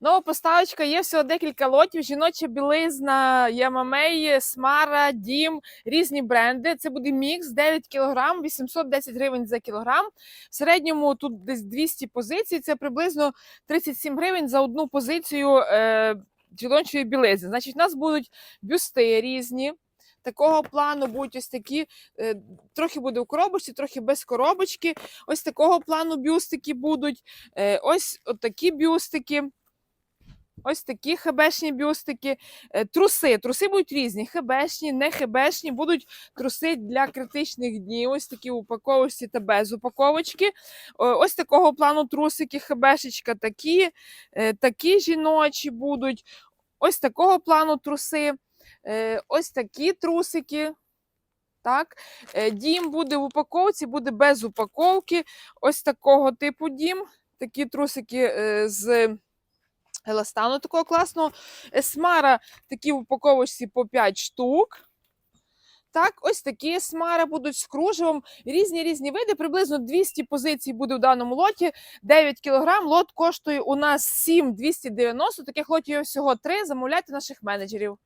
Нова поставочка є всього декілька лотів. Жіноча білизна, Ямамей, Смара, Дім, різні бренди. Це буде мікс 9 кг, 810 гривень за кілограм. В середньому тут десь 200 позицій. Це приблизно 37 гривень за одну позицію е, жіночої білизни. Значить, у нас будуть бюсти різні. Такого плану будуть ось такі, е, трохи буде в коробочці, трохи без коробочки. Ось такого плану бюстики будуть. Е, ось такі бюстики. Ось такі хебешні бюстики. Е, Труси. Труси будуть різні. Хебешні, не хебешні. Будуть труси для критичних днів. Ось такі упаковочці та без упаковочки. Ось такого плану трусики, хебешечка такі, е, такі жіночі будуть. Ось такого плану труси. Е, Ось такі трусики. Так, дім буде в упаковці, буде без упаковки. Ось такого типу дім. Такі трусики з еластану такого класного. Есмара такі в упаковочці по 5 штук. Так, ось такі смари будуть з кружевом. Різні різні види. Приблизно 200 позицій буде в даному лоті. 9 кг. Лот коштує у нас 7,290. Таких лотів всього 3. Замовляйте наших менеджерів.